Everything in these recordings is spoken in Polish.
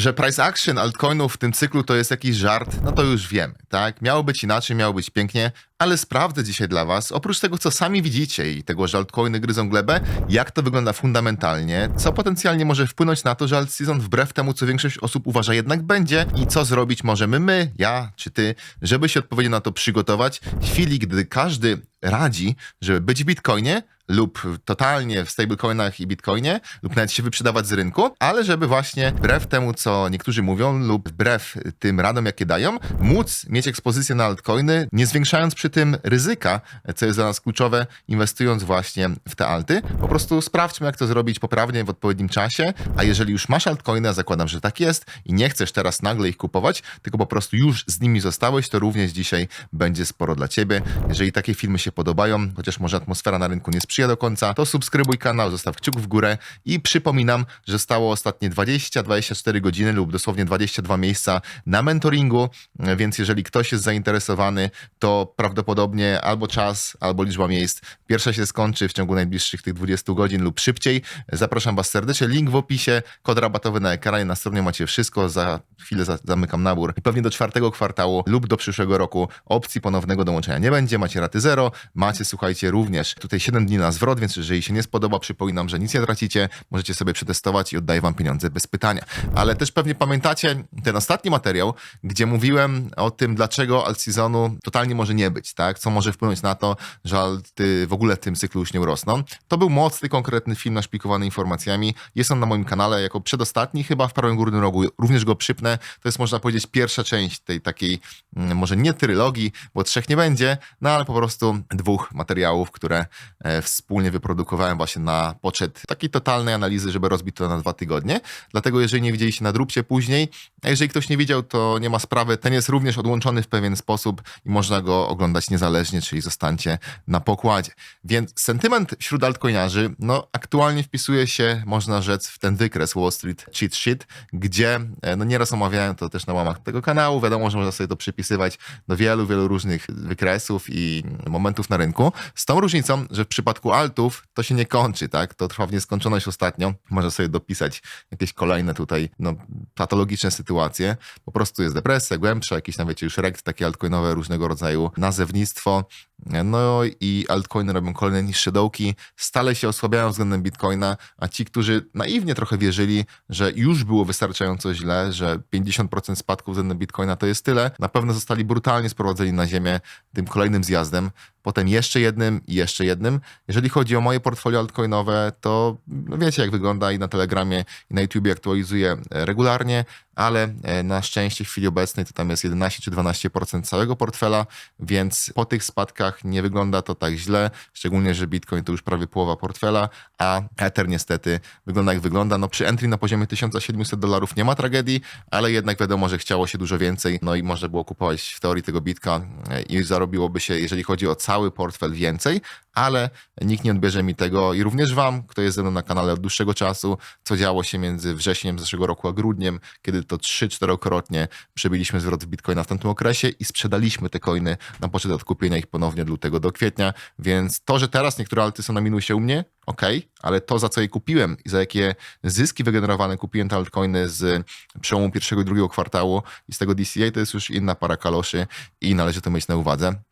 Że price action altcoinów w tym cyklu to jest jakiś żart, no to już wiemy, tak? Miało być inaczej, miało być pięknie, ale sprawdzę dzisiaj dla was, oprócz tego, co sami widzicie i tego, że altcoiny gryzą glebę, jak to wygląda fundamentalnie, co potencjalnie może wpłynąć na to, że alt season wbrew temu, co większość osób uważa jednak będzie i co zrobić możemy my, ja czy ty, żeby się odpowiednio na to przygotować w chwili, gdy każdy radzi, żeby być w Bitcoinie lub totalnie w stablecoinach i Bitcoinie lub nawet się wyprzedawać z rynku, ale żeby właśnie wbrew temu, co niektórzy mówią lub wbrew tym radom, jakie dają, móc mieć ekspozycję na altcoiny, nie zwiększając przy tym ryzyka, co jest dla nas kluczowe, inwestując właśnie w te alty. Po prostu sprawdźmy, jak to zrobić poprawnie w odpowiednim czasie, a jeżeli już masz altcoiny, a zakładam, że tak jest i nie chcesz teraz nagle ich kupować, tylko po prostu już z nimi zostałeś, to również dzisiaj będzie sporo dla ciebie. Jeżeli takie filmy się podobają, chociaż może atmosfera na rynku nie sprzyja do końca, to subskrybuj kanał, zostaw kciuk w górę i przypominam, że stało ostatnie 20-24 godziny lub dosłownie 22 miejsca na mentoringu, więc jeżeli ktoś jest zainteresowany, to prawdopodobnie albo czas, albo liczba miejsc pierwsza się skończy w ciągu najbliższych tych 20 godzin lub szybciej. Zapraszam Was serdecznie, link w opisie, kod rabatowy na ekranie, na stronie macie wszystko, za chwilę za, zamykam nabór i pewnie do czwartego kwartału lub do przyszłego roku opcji ponownego dołączenia nie będzie, macie raty zero, macie słuchajcie również tutaj 7 dni na zwrot, więc jeżeli się nie spodoba, przypominam, że nic nie tracicie, możecie sobie przetestować i oddaję Wam pieniądze bez pytania. Ale też pewnie pamiętacie ten ostatni materiał, gdzie mówiłem o tym, dlaczego alt seasonu totalnie może nie być, tak? Co może wpłynąć na to, że alty w ogóle w tym cyklu już nie urosną. To był mocny, konkretny film naszpikowany informacjami. Jest on na moim kanale jako przedostatni, chyba w prawym górnym rogu. Również go przypnę. To jest, można powiedzieć, pierwsza część tej takiej, mm, może nie trylogii, bo trzech nie będzie, no ale po prostu dwóch materiałów, które e, wspólnie wyprodukowałem właśnie na poczet takiej totalnej analizy, żeby rozbić to na dwa tygodnie. Dlatego jeżeli nie widzieliście, nadróbcie później. A jeżeli ktoś nie widział, to nie ma sprawy. Ten jest również odłączony w pewien sposób i można go oglądać niezależnie, czyli zostańcie na pokładzie. Więc sentyment wśród altcoinarzy, no aktualnie wpisuje się, można rzec, w ten wykres Wall Street Cheat Sheet, gdzie e, no nieraz omawiałem to też na łamach tego kanału. Wiadomo, że można sobie to przypisywać do wielu, wielu różnych wykresów i momentów na rynku. Z tą różnicą, że w przypadku altów to się nie kończy, tak? To trwa w nieskończoność ostatnio. Można sobie dopisać jakieś kolejne tutaj no, patologiczne sytuacje. Po prostu jest depresja, głębsza, jakieś nawet już rekt, takie altcoinowe różnego rodzaju nazewnictwo. No i altcoiny robią kolejne niższe dołki, stale się osłabiają względem bitcoina, a ci, którzy naiwnie trochę wierzyli, że już było wystarczająco źle, że 50% spadku względem bitcoina to jest tyle, na pewno zostali brutalnie sprowadzeni na ziemię tym kolejnym zjazdem potem jeszcze jednym i jeszcze jednym. Jeżeli chodzi o moje portfolio altcoinowe, to no wiecie jak wygląda i na Telegramie i na YouTubie aktualizuję regularnie, ale e, na szczęście w chwili obecnej to tam jest 11 czy 12% całego portfela, więc po tych spadkach nie wygląda to tak źle, szczególnie, że Bitcoin to już prawie połowa portfela, a Ether niestety wygląda jak wygląda. No przy entry na poziomie 1700 dolarów nie ma tragedii, ale jednak wiadomo, że chciało się dużo więcej, no i można było kupować w teorii tego bitka e, i zarobiłoby się, jeżeli chodzi o cały portfel więcej, ale nikt nie odbierze mi tego i również wam, kto jest ze mną na kanale od dłuższego czasu, co działo się między wrześniem zeszłego roku a grudniem, kiedy to 3-4-krotnie przebiliśmy zwrot w Bitcoina w tamtym okresie i sprzedaliśmy te coiny na poczet odkupienia ich ponownie od lutego do kwietnia, więc to, że teraz niektóre alty są na minusie u mnie, ok, ale to za co je kupiłem i za jakie zyski wygenerowane kupiłem te altcoiny z przełomu pierwszego i drugiego kwartału i z tego DCA, to jest już inna para kaloszy i należy to mieć na uwadze.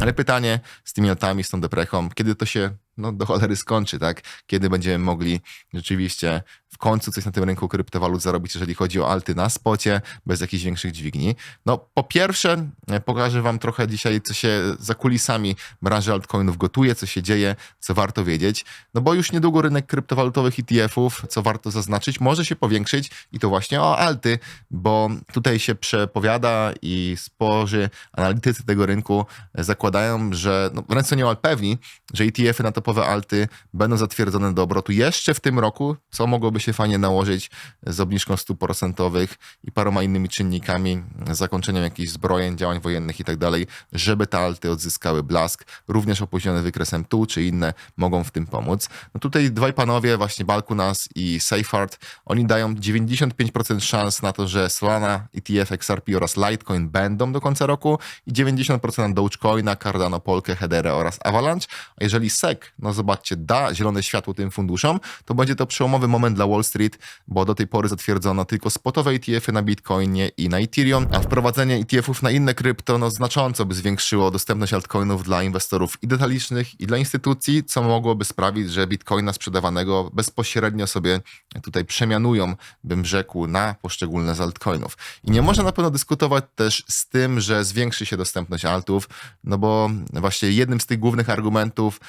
Ale pytanie z tymi latami, z tą deprechą, kiedy to się no, do cholery skończy, tak? Kiedy będziemy mogli rzeczywiście w końcu coś na tym rynku kryptowalut zarobić, jeżeli chodzi o alty na spocie, bez jakichś większych dźwigni. No, po pierwsze, e, pokażę wam trochę dzisiaj, co się za kulisami branży altcoinów gotuje, co się dzieje, co warto wiedzieć. No bo już niedługo rynek kryptowalutowych ETF-ów, co warto zaznaczyć, może się powiększyć i to właśnie o alty, bo tutaj się przepowiada i sporzy analitycy tego rynku zakładają, że no, wręcz są niemal pewni, że ETF-y na topowe alty będą zatwierdzone do obrotu jeszcze w tym roku, co mogłoby się fajnie nałożyć z obniżką stóp procentowych i paroma innymi czynnikami, zakończeniem jakichś zbrojeń, działań wojennych i tak dalej, żeby te alty odzyskały blask. Również opóźnione wykresem tu czy inne mogą w tym pomóc. No tutaj dwaj panowie, właśnie Balkunas i Safeart, oni dają 95% szans na to, że Solana, ETF, XRP oraz Litecoin będą do końca roku i 90% na Dogecoina, Cardano, Polkę, Hedera oraz Avalanche. A jeżeli SEC no zobaczcie, da zielone światło tym funduszom, to będzie to przełomowy moment dla Wall Street, bo do tej pory zatwierdzono tylko spotowe ETF-y na Bitcoinie i na Ethereum, a wprowadzenie ETF-ów na inne krypto no, znacząco by zwiększyło dostępność altcoinów dla inwestorów i detalicznych, i dla instytucji, co mogłoby sprawić, że Bitcoina sprzedawanego bezpośrednio sobie tutaj przemianują, bym rzekł, na poszczególne z altcoinów. I nie można na pewno dyskutować też z tym, że zwiększy się dostępność altów, no bo właśnie jednym z tych głównych argumentów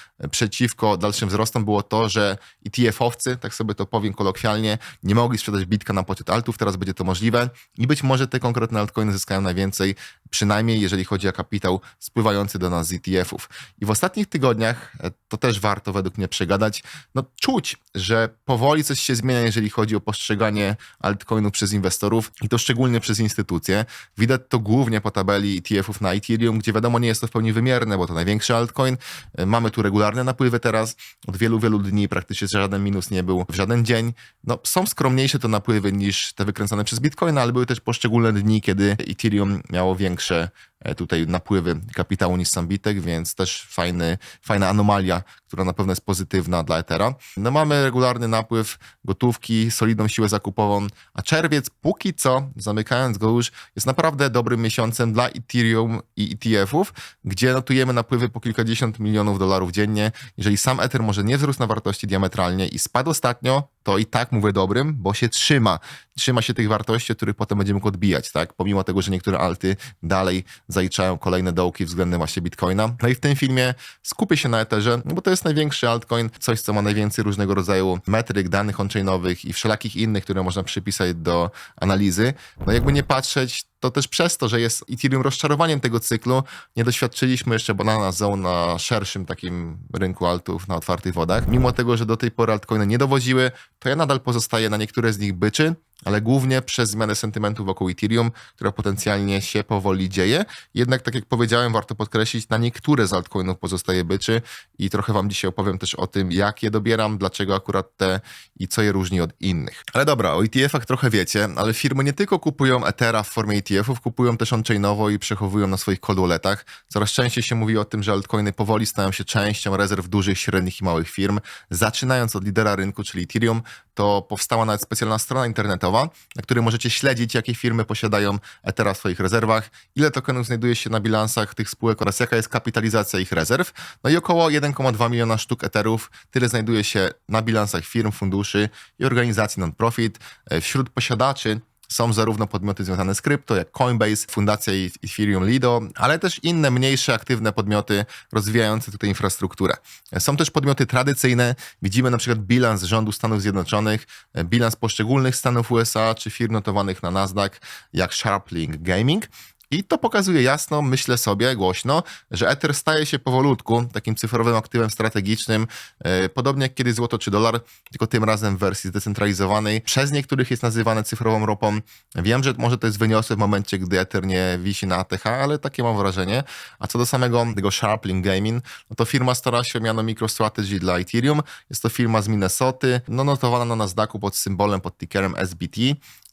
przeciwko dalszym wzrostom było to, że ETF-owcy, tak sobie to powiem kolokwialnie, nie mogli sprzedać bitka na poczet altów, teraz będzie to możliwe i być może te konkretne altcoiny zyskają najwięcej, przynajmniej jeżeli chodzi o kapitał spływający do nas z ETF-ów. I w ostatnich tygodniach, e, to też warto według mnie przegadać, no czuć, że powoli coś się zmienia, jeżeli chodzi o postrzeganie altcoinów przez inwestorów i to szczególnie przez instytucje. Widać to głównie po tabeli ETF-ów na Ethereum, gdzie wiadomo nie jest to w pełni wymierne, bo to największy altcoin. E, Mamy tu regularne napływy teraz, od wielu, wielu dni praktycznie żaden minus nie był w żaden dzień. No, są skromniejsze to napływy niż te wykręcone przez Bitcoina, ale były też poszczególne dni, kiedy Ethereum miało większe e, tutaj napływy kapitału niż sam Bitek, więc też fajny, fajna anomalia, która na pewno jest pozytywna dla Ethera. No mamy regularny napływ gotówki, solidną siłę zakupową, a czerwiec póki co, zamykając go już, jest naprawdę dobrym miesiącem dla Ethereum i ETF-ów, gdzie notujemy napływy po kilkadziesiąt milionów dolarów dziennie. Jeżeli sam Ether może nie wzrósł na wartości diametralnie i spadł ostatnio, to i tak mówię dobrym, bo się trzyma. Trzyma się tych wartości, których potem będziemy mógł odbijać, tak? Pomimo tego, że niektóre alty dalej zaliczają kolejne dołki względem właśnie Bitcoina. No i w tym filmie skupię się na Etherze, no bo to jest największy altcoin, coś, co ma najwięcej różnego rodzaju metryk, danych on-chainowych i wszelakich innych, które można przypisać do analizy. No jakby nie patrzeć, to też przez to, że jest Ethereum rozczarowaniem tego cyklu, nie doświadczyliśmy jeszcze banana zone na szerszym takim rynku altów na otwartych wodach. Mimo tego, że do tej pory altcoiny nie dowodziły, to ja nadal pozostaję na niektóre z nich byczy, ale głównie przez zmianę sentymentu wokół Ethereum, która potencjalnie się powoli dzieje. Jednak, tak jak powiedziałem, warto podkreślić, na niektóre z altcoinów pozostaje byczy i trochę wam dzisiaj opowiem też o tym, jak je dobieram, dlaczego akurat te i co je różni od innych. Ale dobra, o ETF-ach trochę wiecie, ale firmy nie tylko kupują Ethera w formie ETF-ów, kupują też on-chainowo i przechowują na swoich cold walletach. Coraz częściej się mówi o tym, że altcoiny powoli stają się częścią rezerw dużych, średnich i małych firm. Zaczynając od lidera rynku, czyli Ethereum, to powstała nawet specjalna strona internetowa, na której możecie śledzić, jakie firmy posiadają Ethera w swoich rezerwach, ile tokenów znajduje się na bilansach tych spółek oraz jaka jest kapitalizacja ich rezerw. No i około 1,2 miliona sztuk Etherów, tyle znajduje się na bilansach firm, funduszy i organizacji non-profit. E, Wśród posiadaczy są zarówno podmioty związane z krypto, jak Coinbase, Fundacja i Ethereum Lido, ale też inne mniejsze, aktywne podmioty rozwijające tutaj infrastrukturę. Są też podmioty tradycyjne. Widzimy na przykład bilans rządu Stanów Zjednoczonych, bilans poszczególnych stanów USA czy firm notowanych na Nasdaq, jak Sharplink Gaming. I to pokazuje jasno, myślę sobie głośno, że Ether staje się powolutku takim cyfrowym aktywem strategicznym, e, podobnie jak kiedyś złoto czy dolar, tylko tym razem w wersji zdecentralizowanej. Przez niektórych jest nazywane cyfrową ropą. Wiem, że może to jest wyniosłe w momencie, gdy Ether nie wisi na ATH, ale takie mam wrażenie. A co do samego tego Sharplink Gaming, no to firma stara się o miano MicroStrategy dla Ethereum. Jest to firma z Minnesoty, no notowana na Nasdaqu pod symbolem, pod tickerem SBT.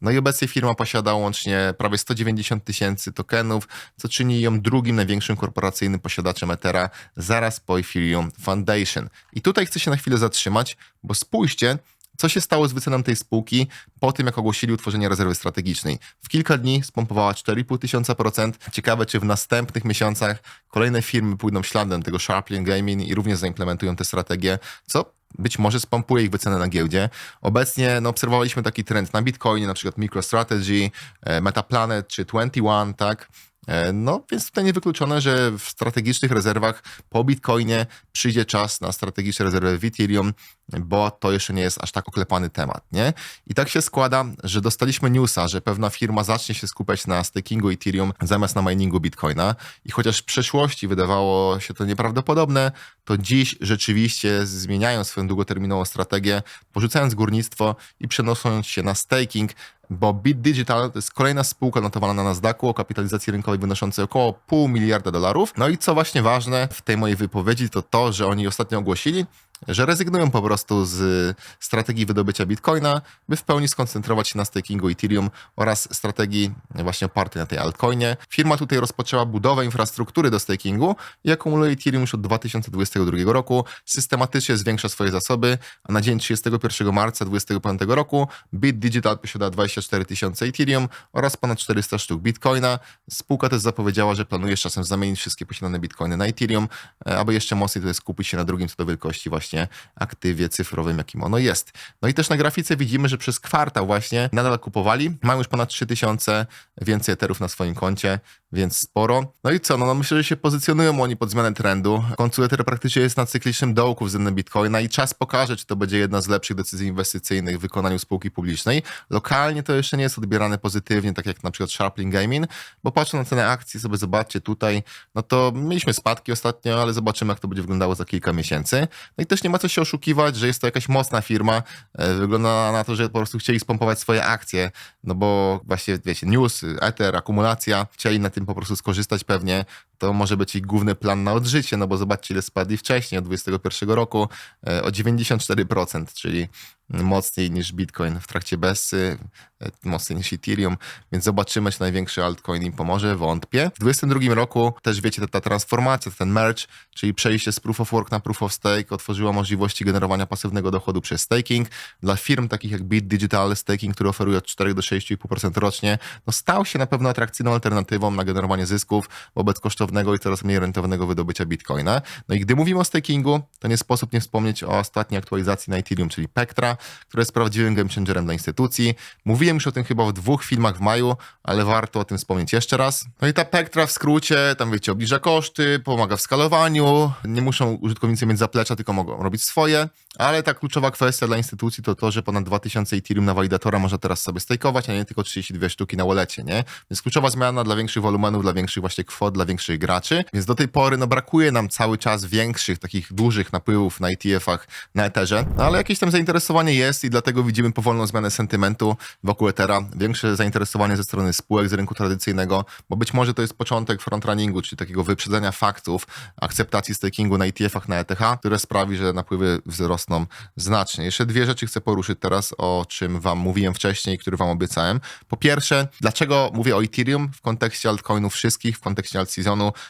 No i obecnie firma posiada łącznie prawie 190 tysięcy tokenów, co czyni ją drugim największym korporacyjnym posiadaczem Ethera zaraz po Ethereum Foundation. I tutaj chcę się na chwilę zatrzymać, bo spójrzcie, co się stało z wyceną tej spółki po tym, jak ogłosili utworzenie rezerwy strategicznej. W kilka dni spompowała 4,5 tysiąca procent. Ciekawe, czy w następnych miesiącach kolejne firmy pójdą śladem tego Sharplink Gaming i również zaimplementują tę strategię, co być może spompuje ich wycenę na giełdzie. Obecnie no, obserwowaliśmy taki trend na Bitcoinie, na przykład MicroStrategy, e, Metaplanet czy 21, tak? E, No, więc tutaj niewykluczone, że w strategicznych rezerwach po Bitcoinie przyjdzie czas na strategiczne rezerwy w Ethereum, bo to jeszcze nie jest aż tak oklepany temat, nie? I tak się składa, że dostaliśmy newsa, że pewna firma zacznie się skupiać na stakingu Ethereum zamiast na miningu Bitcoina i chociaż w przeszłości wydawało się to nieprawdopodobne, to dziś rzeczywiście zmieniają swoją długoterminową strategię, porzucając górnictwo i przenosząc się na staking, bo Bit Digital to jest kolejna spółka notowana na Nasdaqu o kapitalizacji rynkowej wynoszącej około pół miliarda dolarów. No i co właśnie ważne w tej mojej wypowiedzi, to to, że oni ostatnio ogłosili, że rezygnują po prostu z strategii wydobycia bitcoina, by w pełni skoncentrować się na stakingu Ethereum oraz strategii właśnie opartej na tej altcoinie. Firma tutaj rozpoczęła budowę infrastruktury do stakingu i akumuluje Ethereum już od 2022 roku, systematycznie zwiększa swoje zasoby, a na dzień 31 marca 2025 roku Bit Digital posiada 24 tysiące Ethereum oraz ponad 400 sztuk Bitcoina. Spółka też zapowiedziała, że planuje z czasem zamienić wszystkie posiadane Bitcoiny na Ethereum, e, aby jeszcze mocniej tutaj skupić się na drugim co do wielkości właśnie aktywie cyfrowym, jakim ono jest. No i też na grafice widzimy, że przez kwartał właśnie nadal kupowali. Mają już ponad 3000 więcej eterów na swoim koncie, więc sporo. No i co? No, no myślę, że się pozycjonują oni pod zmianę trendu. Ether praktycznie jest na cyklicznym dołku względem Bitcoina i czas pokaże, czy to będzie jedna z lepszych decyzji inwestycyjnych w wykonaniu spółki publicznej. Lokalnie to jeszcze nie jest odbierane pozytywnie, tak jak na przykład Sharpling Gaming, bo patrząc na cenę akcji, sobie zobaczcie tutaj, no to mieliśmy spadki ostatnio, ale zobaczymy, jak to będzie wyglądało za kilka miesięcy. No i też nie ma co się oszukiwać, że jest to jakaś mocna firma. E, Wygląda na to, że po prostu chcieli spompować swoje akcje, no bo właśnie, wiecie, news, Ether, akumulacja, chcieli na tym po prostu skorzystać pewnie. To może być ich główny plan na odżycie, no bo zobaczcie, ile spadli wcześniej, od 2021 roku, e, o 94%, czyli mocniej niż Bitcoin w trakcie Bessy, e, mocniej niż Ethereum, więc zobaczymy, czy największy altcoin im pomoże, wątpię. W 2022 roku też wiecie, ta, ta transformacja, ten merge, czyli przejście z Proof of Work na Proof of Stake otworzyła możliwości generowania pasywnego dochodu przez staking. Dla firm takich jak Bit Digital Staking, który oferuje od 4 do 6,5% rocznie, no stał się na pewno atrakcyjną alternatywą na generowanie zysków wobec kosztownego i coraz mniej rentownego wydobycia Bitcoina. No i gdy mówimy o stakingu, to nie sposób nie wspomnieć o ostatniej aktualizacji na Ethereum, czyli Pectra, które jest prawdziwym game changerem dla instytucji. Mówiłem już o tym chyba w dwóch filmach w maju, ale warto o tym wspomnieć jeszcze raz. No i ta Pectra w skrócie, tam wiecie, obniża koszty, pomaga w skalowaniu, nie muszą użytkownicy mieć zaplecza, tylko mogą robić swoje, ale ta kluczowa kwestia dla instytucji to to, że ponad 2000 Ethereum na walidatora można teraz sobie stakeować, a nie tylko 32 sztuki na wallecie, nie? Więc kluczowa zmiana dla większych wolumenów, dla większych właśnie kwot, dla większych graczy. Więc do tej pory no brakuje nam cały czas większych, takich dużych napływów na ETF-ach, na Etherze, no, ale jakieś tam zainteresowanie jest i dlatego widzimy powolną zmianę sentymentu wokół Ethera, większe zainteresowanie ze strony spółek z rynku tradycyjnego, bo być może to jest początek frontrunningu, czyli takiego wyprzedzenia faktów, akceptacji stakingu na ETF-ach na ETH, które sprawi, że napływy wzrosną znacznie. Jeszcze dwie rzeczy chcę poruszyć teraz, o czym wam mówiłem wcześniej, które wam obiecałem. Po pierwsze, dlaczego mówię o Ethereum w kontekście altcoinów wszystkich, w kontekście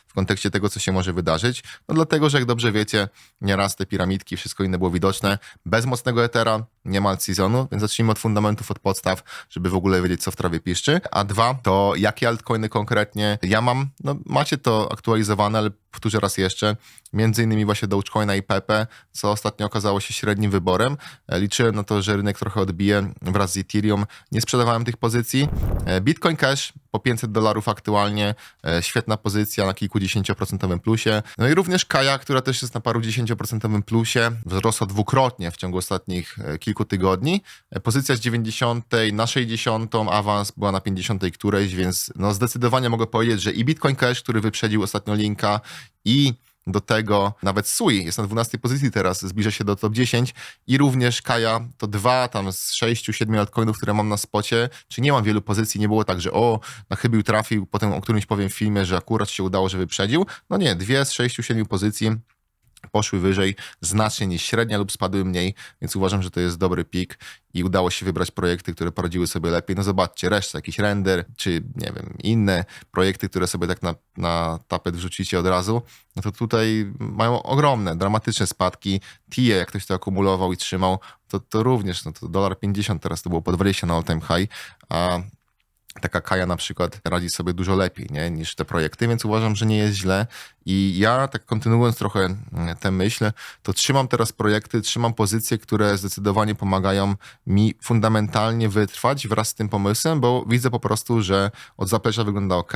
w kontekście tego, co się może wydarzyć? No dlatego, że jak dobrze wiecie, nieraz te piramidki, wszystko inne było widoczne. Bez mocnego Ethera nie ma alt-seasonu, więc zacznijmy od fundamentów, od podstaw, żeby w ogóle wiedzieć, co w trawie piszczy. A dwa, to jakie altcoiny konkretnie ja mam? No macie to aktualizowane, ale powtórzę raz jeszcze, między innymi właśnie Dogecoina i Pepe, co ostatnio okazało się średnim wyborem. E, Liczyłem na to, że rynek trochę odbije wraz z Ethereum. Nie sprzedawałem tych pozycji. E, Bitcoin Cash po 500 dolarów aktualnie, e, świetna pozycja na kilkudziesięcioprocentowym plusie. No i również Kaja, która też jest na paru dziesięcioprocentowym plusie, wzrosła dwukrotnie w ciągu ostatnich e, kilku tygodni. E, Pozycja z 90 na 60, awans była na 50 którejś, więc no zdecydowanie mogę powiedzieć, że i Bitcoin Cash, który wyprzedził ostatnio linka i do tego nawet Sui jest na 12 pozycji teraz, zbliża się do top 10 i również Kaja to dwa tam z 6-7 altcoinów, które mam na spocie, czy nie mam wielu pozycji, nie było tak, że o, na chybił trafił, potem o którymś powiem w filmie, że akurat się udało, że wyprzedził. No nie, dwie z 6-7 pozycji poszły wyżej znacznie niż średnia lub spadły mniej, więc uważam, że to jest dobry pik i udało się wybrać projekty, które poradziły sobie lepiej. No zobaczcie, reszta, jakiś render, czy nie wiem, inne projekty, które sobie tak na, na tapet wrzucicie od razu, no to tutaj mają ogromne, dramatyczne spadki. TIE, jak ktoś to akumulował i trzymał, to, to również, no to dolar 50 teraz to było po 20 na all time high, a taka Kaja na przykład radzi sobie dużo lepiej nie, niż te projekty, więc uważam, że nie jest źle. I ja, tak kontynuując trochę mm, tę myśl, to trzymam teraz projekty, trzymam pozycje, które zdecydowanie pomagają mi fundamentalnie wytrwać wraz z tym pomysłem, bo widzę po prostu, że od zaplecza wygląda ok,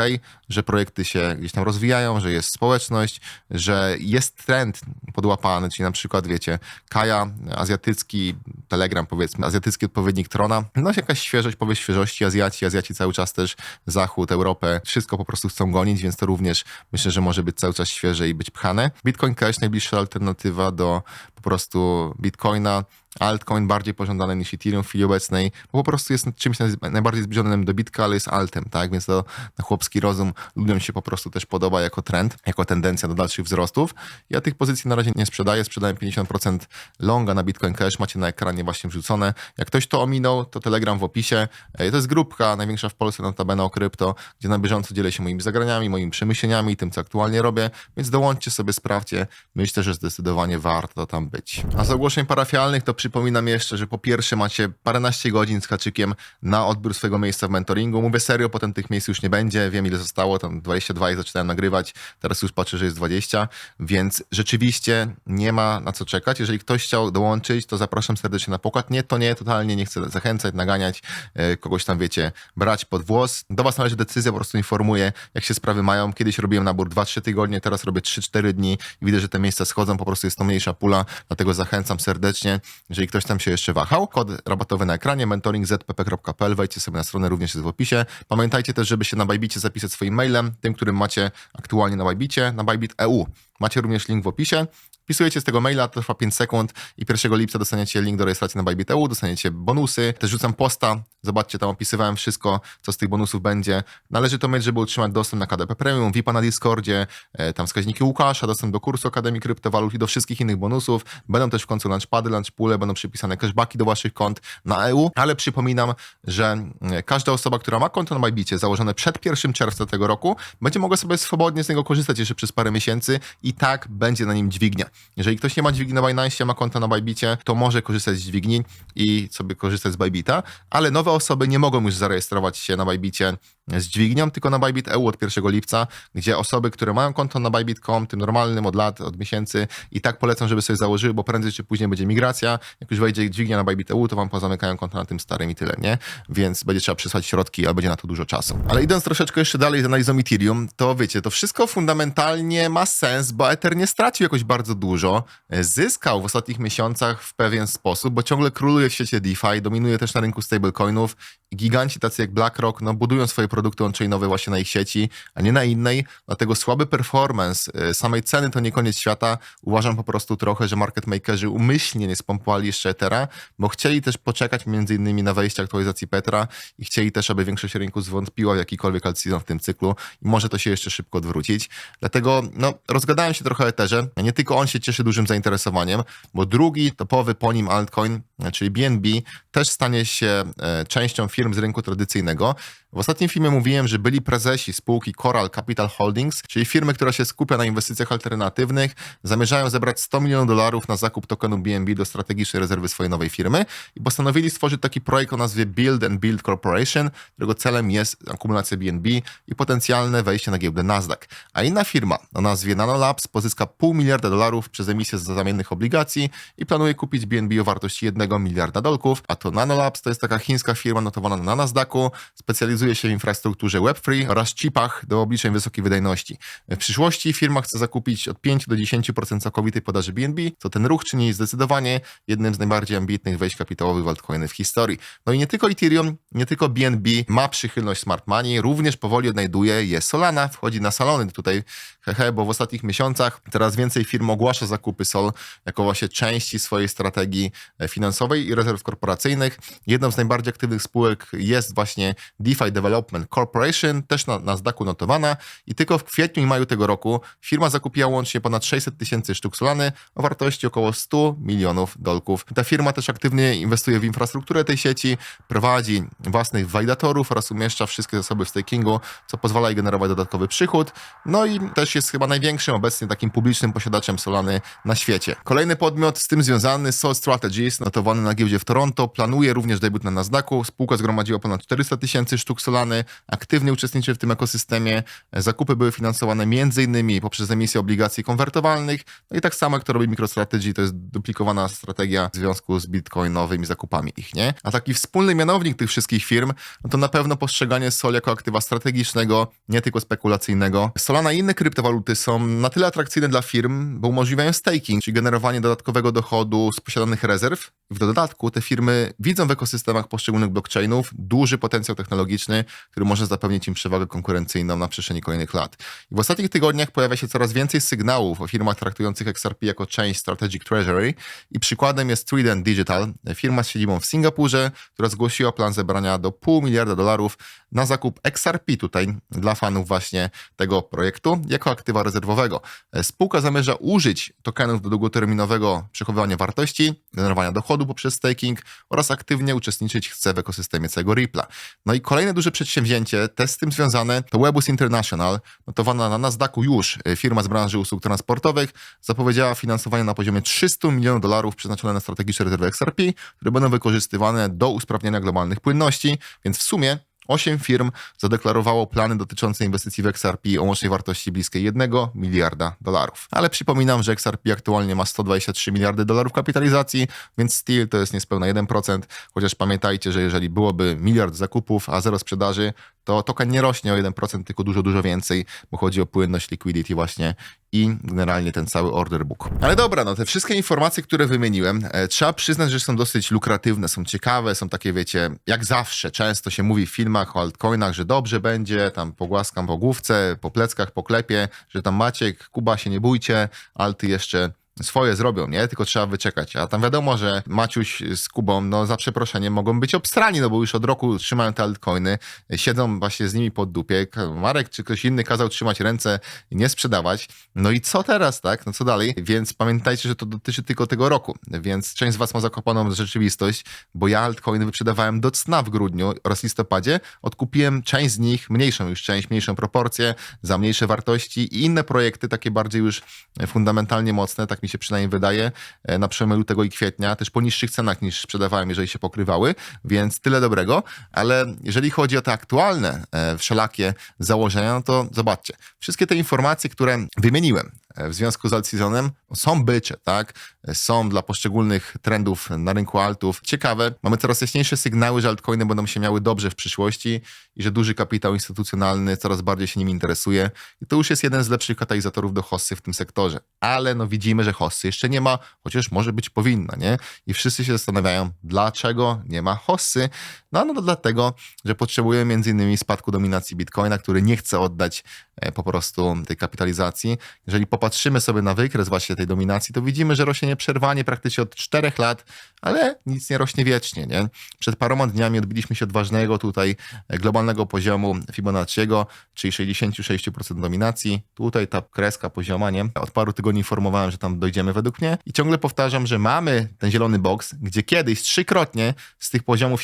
że projekty się gdzieś tam rozwijają, że jest społeczność, że jest trend podłapany, czyli na przykład, wiecie, Kaja, azjatycki, Telegram powiedzmy, azjatycki odpowiednik Trona, no jakaś świeżość, powieść świeżości, Azjaci, Azjaci cały czas też, Zachód, Europę, wszystko po prostu chcą gonić, więc to również myślę, że może być cały czas świeże i być pchane. Bitcoin Cash najbliższa alternatywa do po prostu Bitcoina, altcoin bardziej pożądany niż Ethereum w chwili obecnej, bo po prostu jest czymś naj- najbardziej zbliżonym do Bitka, ale jest altem, tak? Więc to na chłopski rozum ludziom się po prostu też podoba jako trend, jako tendencja do dalszych wzrostów. Ja tych pozycji na razie nie sprzedaję, sprzedałem 50% longa na Bitcoin Cash, macie na ekranie właśnie wrzucone. Jak ktoś to ominął, to Telegram w opisie. To jest grupka największa w Polsce, notabene o krypto, gdzie na bieżąco dzielę się moimi zagraniami, moimi przemyśleniami, tym co aktualnie robię, więc dołączcie sobie, sprawdźcie. Myślę, że zdecydowanie warto tam być. A z ogłoszeń parafialnych to przypominam jeszcze, że po pierwsze macie paręnaście godzin z haczykiem na odbiór swojego miejsca w mentoringu. Mówię serio, potem tych miejsc już nie będzie. Wiem ile zostało, tam 22 jak zaczynałem nagrywać, teraz już patrzę, że jest 20, więc rzeczywiście nie ma na co czekać. Jeżeli ktoś chciał dołączyć, to zapraszam serdecznie na pokład. Nie, to nie, totalnie nie chcę zachęcać, naganiać, e, kogoś tam, wiecie, brać pod włos. Do was należy decyzja, po prostu informuję, jak się sprawy mają. Kiedyś robiłem nabór 2-3 tygodnie, teraz robię 3-4 dni i widzę, że te miejsca schodzą, po prostu jest to mniejsza pula, dlatego zachęcam serdecznie, jeżeli ktoś tam się jeszcze wahał. Kod rabatowy na ekranie, mentoringzpp.pl, wejdźcie sobie na stronę, również jest w opisie. Pamiętajcie też, żeby się na Bybicie zapisać swoim mailem, tym, którym macie aktualnie na Bybicie, na Bybit EU. Macie również link w opisie. Wpisujecie z tego maila, to trwa 5 sekund i 1 lipca dostaniecie link do rejestracji na Bybit EU, dostaniecie bonusy. Też rzucam posta, zobaczcie, tam opisywałem wszystko, co z tych bonusów będzie. Należy to mieć, żeby utrzymać dostęp na KDP Premium, VIPa na Discordzie, e, tam wskaźniki Łukasza, dostęp do kursu Akademii Kryptowalut i do wszystkich innych bonusów. Będą też w końcu launchpady, launchpule, będą przypisane cashbacki do waszych kont na EU, ale przypominam, że e, każda osoba, która ma konto na Bybicie założone przed 1 czerwca tego roku, będzie mogła sobie swobodnie z niego korzystać jeszcze przez parę miesięcy i tak będzie na nim dźwignia. Jeżeli ktoś nie ma dźwigni na Binance, ma konto na Bybicie, to może korzystać z dźwigni i sobie korzystać z Bybita, ale nowe osoby nie mogą już zarejestrować się na Bybicie z dźwignią, tylko na Bybit EU od 1 lipca, gdzie osoby, które mają konto na Bybit.com, tym normalnym od lat, od miesięcy i tak polecam, żeby sobie założyły, bo prędzej czy później będzie migracja. Jak już wejdzie dźwignia na Bybit EU, to wam pozamykają konto na tym starym i tyle, nie? Więc będzie trzeba przysłać środki, ale będzie na to dużo czasu. Ale idąc troszeczkę jeszcze dalej z analizą Ethereum, to wiecie, to wszystko fundamentalnie ma sens, bo Ether nie stracił jakoś bardzo dużo. Zyskał w ostatnich miesiącach w pewien sposób, bo ciągle króluje w świecie DeFi, dominuje też na rynku stablecoinów. Giganci tacy jak BlackRock, no budują swoje produkty on-chainowe właśnie na ich sieci, a nie na innej, dlatego słaby performance y, samej ceny to nie koniec świata. Uważam po prostu trochę, że market makerzy umyślnie nie spompowali jeszcze Ethera, bo chcieli też poczekać między innymi na wejście aktualizacji Petra i chcieli też, aby większość rynku zwątpiła w jakikolwiek altseason w tym cyklu i może to się jeszcze szybko odwrócić. Dlatego no, rozgadałem się trochę o Etherze. Nie tylko on się cieszy dużym zainteresowaniem, bo drugi topowy po nim altcoin, czyli BNB, też stanie się e, częścią firm z rynku tradycyjnego. W ostatnim filmie mówiłem, że byli prezesi spółki Coral Capital Holdings, czyli firmy, która się skupia na inwestycjach alternatywnych, zamierzają zebrać 100 milionów dolarów na zakup tokenu BNB do strategicznej rezerwy swojej nowej firmy i postanowili stworzyć taki projekt o nazwie Build and Build Corporation, którego celem jest akumulacja BNB i potencjalne wejście na giełdę Nasdaq. A inna firma o nazwie Nanolabs pozyska pół miliarda dolarów przez emisję zamiennych obligacji i planuje kupić BNB o wartości 1 miliarda dolków, a to Nanolabs to jest taka chińska firma notowana na Nasdaqu, specjalizuje się w infrastrukturze Web3 oraz chipach do obliczeń wysokiej wydajności. W przyszłości firma chce zakupić od 5 do 10% całkowitej podaży BNB, co ten ruch czyni zdecydowanie jednym z najbardziej ambitnych wejść kapitałowych w altcoiny w historii. No i nie tylko Ethereum, nie tylko BNB ma przychylność smart money, również powoli odnajduje je Solana, wchodzi na salony tutaj, hehe, bo w ostatnich miesiącach coraz więcej firm ogłasza zakupy Sol jako właśnie części swojej strategii e, finansowej i rezerw korporacyjnych. Jedną z najbardziej aktywnych spółek jest właśnie DeFi Development Corporation, też na Nasdaqu notowana i tylko w kwietniu i maju tego roku firma zakupiła łącznie ponad 600 tysięcy sztuk Solany o wartości około 100 milionów dolków. Ta firma też aktywnie inwestuje w infrastrukturę tej sieci, prowadzi własnych walidatorów oraz umieszcza wszystkie zasoby w stakingu, co pozwala jej generować dodatkowy przychód. No i też jest chyba największym obecnie takim publicznym posiadaczem Solany na świecie. Kolejny podmiot z tym związany, Sol Strategies, notowany na giełdzie w Toronto, planuje również debiut na Nasdaqu. Spółka zgromadziła ponad 400 tysięcy sztuk Solany, aktywnie uczestniczy w tym ekosystemie. Zakupy były finansowane m.in. poprzez emisję obligacji konwertowalnych. No i tak samo jak to robi MicroStrategy, to jest duplikowana strategia w związku z bitcoinowymi zakupami ich, nie? A taki wspólny mianownik tych wszystkich firm, no to na pewno postrzeganie Sol jako aktywa strategicznego, nie tylko spekulacyjnego. Solana i inne kryptowaluty są na tyle atrakcyjne dla firm, bo umożliwiają staking, czyli generowanie dodatkowego dochodu z posiadanych rezerw. W dodatku te firmy widzą w ekosystemach poszczególnych blockchainów duży potencjał technologiczny, który może zapewnić im przewagę konkurencyjną na przestrzeni kolejnych lat. I w ostatnich tygodniach pojawia się coraz więcej sygnałów o firmach traktujących XRP jako część Strategic Treasury i przykładem jest Trident Digital, firma z siedzibą w Singapurze, która zgłosiła plan zebrania do pół miliarda dolarów na zakup XRP tutaj dla fanów właśnie tego projektu jako aktywa rezerwowego. Spółka zamierza użyć tokenów do długoterminowego przechowywania wartości, generowania dochodu poprzez staking oraz aktywnie uczestniczyć chce w ekosystemie całego Ripple'a. No i kolejne duże przedsięwzięcie, też z tym związane, to Webus International, notowana na Nasdaqu już e, firma z branży usług transportowych, zapowiedziała finansowanie na poziomie 300 milionów dolarów przeznaczone na strategiczne rezerwy XRP, które będą wykorzystywane do usprawnienia globalnych płynności, więc w sumie Osiem firm zadeklarowało plany dotyczące inwestycji w XRP o łącznej wartości bliskiej 1 miliarda dolarów. Ale przypominam, że XRP aktualnie ma 123 miliardy dolarów kapitalizacji, więc still to jest niespełna 1%, chociaż pamiętajcie, że jeżeli byłoby miliard zakupów, a zero sprzedaży, to token nie rośnie o 1%, tylko dużo, dużo więcej, bo chodzi o płynność liquidity właśnie i generalnie ten cały order book. Ale dobra, no te wszystkie informacje, które wymieniłem, e, trzeba przyznać, że są dosyć lukratywne, są ciekawe, są takie, wiecie, jak zawsze, często się mówi w filmach o altcoinach, że dobrze będzie, tam pogłaskam po główce, po pleckach, po klepie, że tam Maciek, Kuba się nie bójcie, alty jeszcze swoje zrobią, nie? Tylko trzeba wyczekać. A tam wiadomo, że Maciuś z Kubą, no za przeproszeniem, mogą być obstrani, no bo już od roku trzymają te altcoiny, siedzą właśnie z nimi pod dupie. Marek czy ktoś inny kazał trzymać ręce i nie sprzedawać. No i co teraz, tak? No co dalej? Więc pamiętajcie, że to dotyczy tylko tego roku. Więc część z was ma zakopaną rzeczywistość, bo ja altcoiny wyprzedawałem do cna w grudniu oraz listopadzie. Odkupiłem część z nich, mniejszą już część, mniejszą proporcję, za mniejsze wartości i inne projekty, takie bardziej już fundamentalnie mocne, tak mi się przynajmniej wydaje, e, na przełomie lutego i kwietnia, też po niższych cenach niż sprzedawałem, jeżeli się pokrywały, więc tyle dobrego, ale jeżeli chodzi o te aktualne e, wszelakie założenia, no to zobaczcie, wszystkie te informacje, które wymieniłem, w związku z alt-seasonem są bycze, tak? Są dla poszczególnych trendów na rynku altów ciekawe. Mamy coraz jaśniejsze sygnały, że altcoiny będą się miały dobrze w przyszłości i że duży kapitał instytucjonalny coraz bardziej się nimi interesuje. I to już jest jeden z lepszych katalizatorów do hossy w tym sektorze. Ale no widzimy, że hossy jeszcze nie ma, chociaż może być powinna, nie? I wszyscy się zastanawiają, dlaczego nie ma hossy. No, no dlatego, że potrzebujemy między innymi spadku dominacji Bitcoina, który nie chce oddać e, po prostu tej kapitalizacji. Jeżeli popatrzymy sobie na wykres właśnie tej dominacji, to widzimy, że rośnie nieprzerwanie praktycznie od czterech lat, ale nic nie rośnie wiecznie, nie? Przed paroma dniami odbiliśmy się od ważnego tutaj e, globalnego poziomu Fibonacciego, czyli 66% dominacji. Tutaj ta kreska pozioma, nie? Od paru tygodni informowałem, że tam dojdziemy według mnie i ciągle powtarzam, że mamy ten zielony box, gdzie kiedyś trzykrotnie z tych poziomów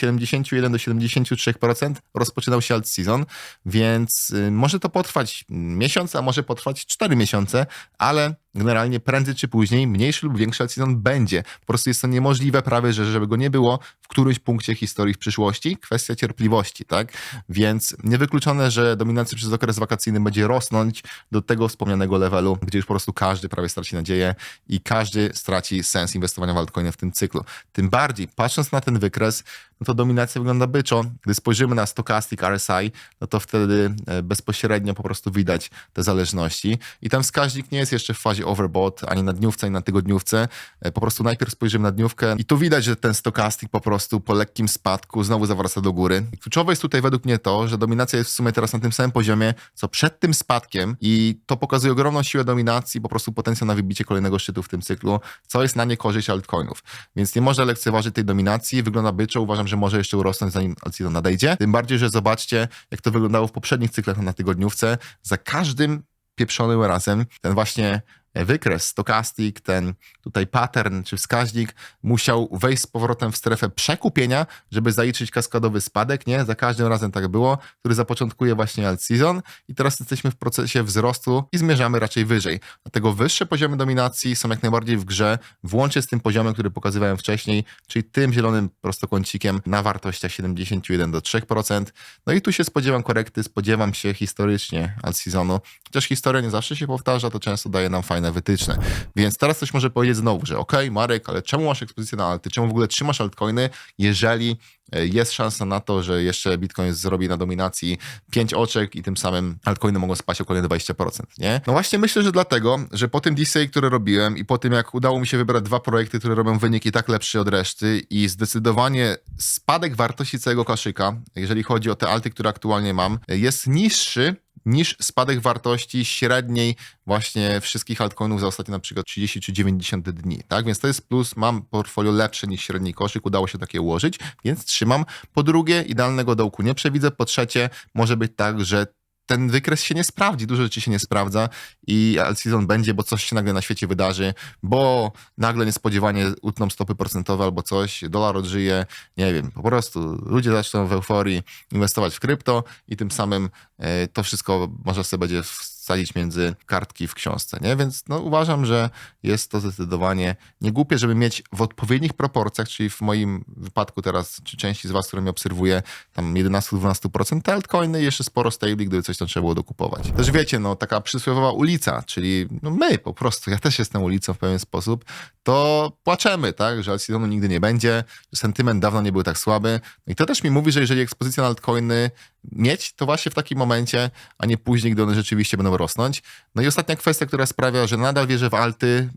71 do 73% rozpoczynał się alt season, więc y, może to potrwać miesiąc, a może potrwać 4 miesiące, ale generalnie prędzej czy później mniejszy lub większy alt-season będzie. Po prostu jest to niemożliwe prawie, że żeby go nie było w którymś punkcie historii w przyszłości. Kwestia cierpliwości, tak? Więc niewykluczone, że dominacja przez okres wakacyjny będzie rosnąć do tego wspomnianego levelu, gdzie już po prostu każdy prawie straci nadzieję i każdy straci sens inwestowania w altcoiny w tym cyklu. Tym bardziej, patrząc na ten wykres, no to dominacja wygląda byczo. Gdy spojrzymy na stochastic RSI, no to wtedy e, bezpośrednio po prostu widać te zależności. I ten wskaźnik nie jest jeszcze w fazie overbought, ani na dniówce, ani na tygodniówce. E, po prostu najpierw spojrzymy na dniówkę i tu widać, że ten stochastic po prostu po lekkim spadku znowu zawraca do góry. Kluczowe jest tutaj według mnie to, że dominacja jest w sumie teraz na tym samym poziomie, co przed tym spadkiem i to pokazuje ogromną siłę dominacji, po prostu potencjał na wybicie kolejnego szczytu w tym cyklu, co jest na niekorzyść altcoinów. Więc nie można lekceważyć tej dominacji. Wygląda byczo, uważam, że może jeszcze urosnąć zanim alt nadejdzie. Tym bardziej, że zobaczcie, jak to wyglądało w poprzednich cyklach na tygodniówce. Za każdym pieprzonym razem ten właśnie wykres, stochastic, ten tutaj pattern czy wskaźnik musiał wejść z powrotem w strefę przekupienia, żeby zaliczyć kaskadowy spadek, nie? Za każdym razem tak było, który zapoczątkuje właśnie alt season i teraz jesteśmy w procesie wzrostu i zmierzamy raczej wyżej. Dlatego wyższe poziomy dominacji są jak najbardziej w grze, włącznie z tym poziomem, który pokazywałem wcześniej, czyli tym zielonym prostokącikiem na wartościach 71 do 3%. No i tu się spodziewam korekty, spodziewam się historycznie alt seasonu, chociaż historia nie zawsze się powtarza, to często daje nam fajne wytyczne. Więc teraz ktoś może powiedzieć znowu, że okej, Marek, ale czemu masz ekspozycję na alty? Czemu w ogóle trzymasz altcoiny, jeżeli e, jest szansa na to, że jeszcze Bitcoin zrobi na dominacji 5 oczek i tym samym altcoiny mogą spaść o kolejne 20%, nie? No właśnie myślę, że dlatego, że po tym DCA, które robiłem i po tym, jak udało mi się wybrać dwa projekty, które robią wyniki tak lepsze od reszty i zdecydowanie spadek wartości całego koszyka, jeżeli chodzi o te alty, które aktualnie mam, jest niższy niż spadek wartości średniej właśnie wszystkich altcoinów za ostatnie na przykład 30 czy 90 dni, tak? Więc to jest plus, mam portfolio lepsze niż średni koszyk, udało się takie ułożyć, więc trzymam. Po drugie, idealnego dołku nie przewidzę. Po trzecie, może być tak, że ten wykres się nie sprawdzi, dużo rzeczy się nie sprawdza i season będzie, bo coś się nagle na świecie wydarzy, bo nagle niespodziewanie utną stopy procentowe albo coś, dolar odżyje, nie wiem, po prostu ludzie zaczną w euforii inwestować w krypto i tym samym e, to wszystko może sobie będzie wsadzić między kartki w książce, nie? Więc no, uważam, że jest to zdecydowanie niegłupie, żeby mieć w odpowiednich proporcjach, czyli w moim wypadku teraz, czy części z was, które mnie obserwuje, tam 11-12% te altcoiny i jeszcze sporo stabli, gdyby coś tam trzeba było dokupować. Też wiecie, no taka przysłowiowa ulica, czyli no, my po prostu, ja też jestem ulicą w pewien sposób, to płaczemy, tak, że alt nigdy nie będzie, że sentyment dawno nie był tak słaby. No i to też mi mówi, że jeżeli ekspozycja na altcoiny mieć, to właśnie w takim momencie, a nie później, gdy one rzeczywiście będą rosnąć. No i ostatnia kwestia, która sprawia, że nadal wierzę w alty,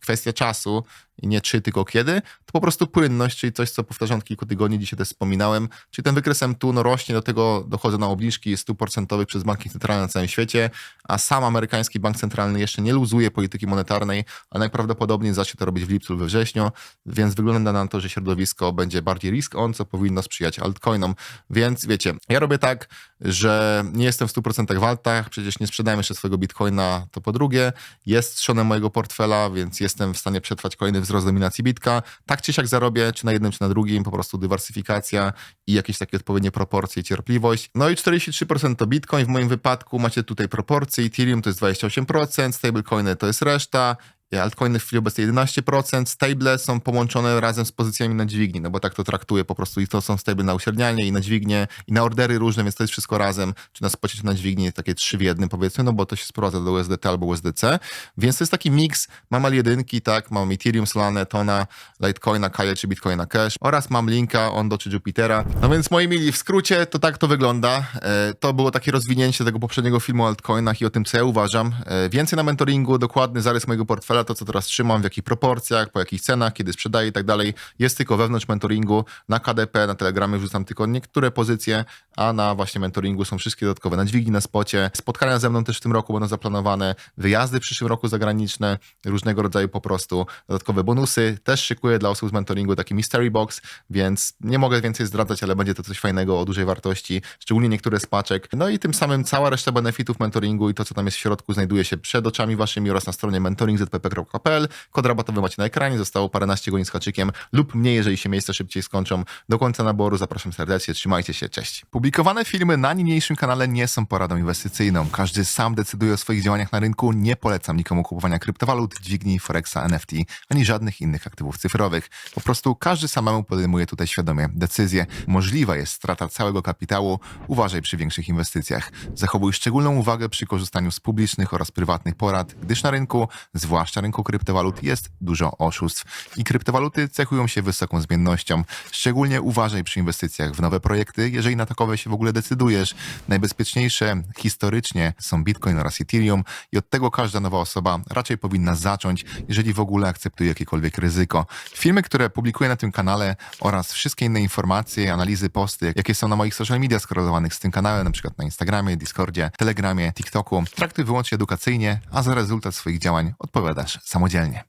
kwestia czasu i nie czy, tylko kiedy, to po prostu płynność, czyli coś, co powtarzam od kilku tygodni, dzisiaj też wspominałem, czyli ten wykres M2 no rośnie, do tego dochodzą na obniżki stuprocentowych przez banki centralne na całym świecie, a sam amerykański bank centralny jeszcze nie luzuje polityki monetarnej, a najprawdopodobniej zacznie to robić w lipcu lub we wrześniu, więc wygląda na to, że środowisko będzie bardziej risk on, co powinno sprzyjać altcoinom. Więc wiecie, ja robię tak, że nie jestem w 100% w altach, przecież nie sprzedałem jeszcze swojego bitcoina, to po drugie, jest trzonem mojego portfela, więc jestem w stanie przetrwać kolejny wzrost dominacji bitka. Tak czy siak zarobię, czy na jednym, czy na drugim, po prostu dywersyfikacja i jakieś takie odpowiednie proporcje i cierpliwość. No i 43% to bitcoin, w moim wypadku macie tutaj proporcje, Ethereum to jest 28%, stablecoiny to jest reszta, altcoiny w chwili obecnej 11%, stable są połączone razem z pozycjami na dźwigni, no bo tak to traktuję po prostu i to są stable na uśrednianie i na dźwignię i na ordery różne, więc to jest wszystko razem, czy na spocie, czy na dźwigni, takie trzy w jednym powiedzmy, no bo to się sprowadza do USDT albo USDC, więc to jest taki miks, mam jedynki, tak, mam Ethereum, Solana, Tona, Litecoina, Kaya czy Bitcoina Cash oraz mam Linka, Ondo czy Jupitera. No więc moi mili, w skrócie to tak to wygląda. E, to było takie rozwinięcie tego poprzedniego filmu o altcoinach i o tym, co ja uważam. E, więcej na mentoringu, dokładny zarys mojego portfela to, co teraz trzymam, w jakich proporcjach, po jakich cenach, kiedy sprzedaję i tak dalej, jest tylko wewnątrz mentoringu. Na KDP, na Telegramie wrzucam tylko niektóre pozycje, a na właśnie mentoringu są wszystkie dodatkowe na dźwigni, na spocie. Spotkania ze mną też w tym roku będą zaplanowane, wyjazdy w przyszłym roku zagraniczne, różnego rodzaju po prostu dodatkowe bonusy. Też szykuję dla osób z mentoringu taki mystery box, więc nie mogę więcej zdradzać, ale będzie to coś fajnego o dużej wartości, szczególnie niektóre z paczek. No i tym samym cała reszta benefitów mentoringu i to, co tam jest w środku, znajduje się przed oczami waszymi oraz na stronie mentoringzpp.pl. Kod rabatowy macie na ekranie, zostało paręnaście godzin z haczykiem lub mniej, jeżeli się miejsca szybciej skończą. Do końca naboru zapraszam serdecznie, trzymajcie się, cześć. Publikowane filmy na niniejszym kanale nie są poradą inwestycyjną. Każdy sam decyduje o swoich działaniach na rynku. Nie polecam nikomu kupowania kryptowalut, dźwigni, forexa, NFT, ani żadnych innych aktywów cyfrowych. Po prostu każdy samemu podejmuje tutaj świadomie decyzje. Możliwa jest strata całego kapitału. Uważaj przy większych inwestycjach. Zachowuj szczególną uwagę przy korzystaniu z publicznych oraz prywatnych porad, gdyż na rynku, zwłaszcza rynku kryptowalut, jest dużo oszustw. I kryptowaluty cechują się wysoką zmiennością. Szczególnie uważaj przy inwestycjach w nowe projekty, jeżeli na takowe się w ogóle decydujesz. Najbezpieczniejsze historycznie są Bitcoin oraz Ethereum i od tego każda nowa osoba raczej powinna zacząć, jeżeli w ogóle akceptuje jakiekolwiek ryzyko. Filmy, które publikuję na tym kanale oraz wszystkie inne informacje, analizy, posty, jakie są na moich social media skorelowanych z tym kanałem, na przykład na Instagramie, Discordzie, Telegramie, TikToku, traktuj wyłącznie edukacyjnie, a za rezultat swoich działań odpowiadasz samodzielnie.